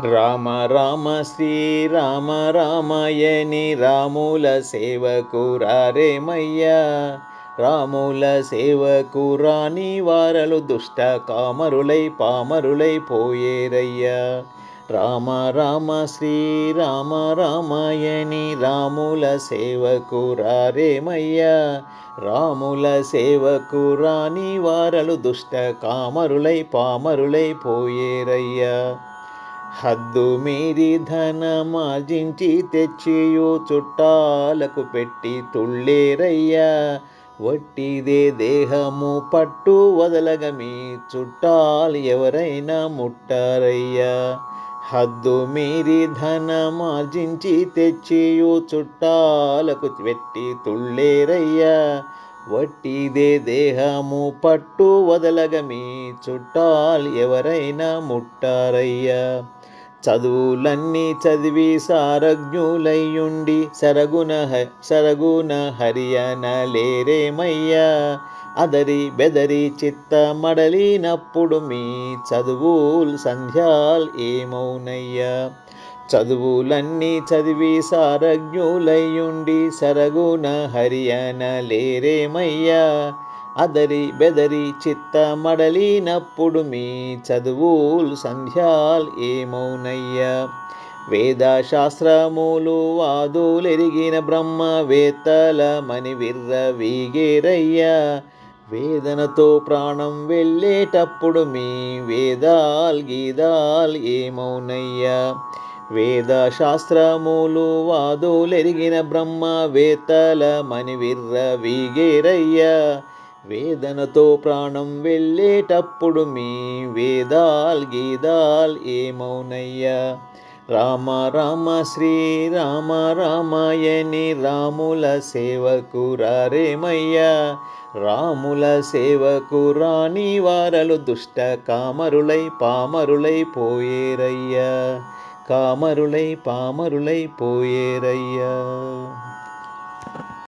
రామ రామ శ్రీరామ రామయని రాముల సేవకు రారేమయ్యా రాముల సేవకు రాని వారలు దుష్ట కామరులై పామరులై పోయేరయ్యా. రామ రామ శ్రీరామ రామయని రాముల సేవకు రారేమయ్యా రాముల సేవకు రాని వారలు దుష్ట కామరులై పామరులై పోయేరయ్యా. హద్దు మీరి ధనమార్జించి తెచ్చియో చుట్టాలకు పెట్టి తుళ్ళేరయ్యా. వట్టిదే దేహము పట్టు వదలగ మీ చుట్టాలు ఎవరైనా ముట్టారయ్యా. హద్దు మీరి ధనమార్జించి తెచ్చియో చుట్టాలకు పెట్టి తుళ్ళేరయ్యా. వట్టిదే దేహము పట్టు వదలగ మీ చుట్టాలు ఎవరైనా ముట్టారయ్యా. చదువులన్నీ చదివి సారజ్ఞులయ్యుండి సరగున సరగున హరియన లేరేమయ్యా. అదరి బెదరి చిత్త మడలినప్పుడు మీ చదువులు సంధ్యాల్ ఏమౌనయ్యా. చదువులన్నీ చదివి సారజ్ఞులయ్యుండి సరగుణ హరియన లేరేమయ్యా అదరి బెదరి చిత్త మడలినప్పుడు మీ చదువులు సంధ్యాల్ ఏమౌనయ్యా? వేదశాస్త్రములు వాదులెరిగిన బ్రహ్మ మణివిర్ర విర్ర వీగేరయ్యా? వేదనతో ప్రాణం వెళ్ళేటప్పుడు మీ వేదాల్ గీదాల్ ఏమౌనయ్యా? వేద శాస్త్రములు వాదులెరిగిన బ్రహ్మ వేత్తల విర్ర వీగేరయ్యా? వేదనతో ప్రాణం వెళ్ళేటప్పుడు మీ వేదాల్ గీదాల్ ఏమౌనయ్యా? రామ రామ శ్రీరామ రామాయణి రాముల సేవకు రారేమయ్యా రాముల సేవకు రాని వారలు దుష్ట కామరులై పామరులై పోయేరయ్యా. కామరులై పామరులై పోయేరయ్యా.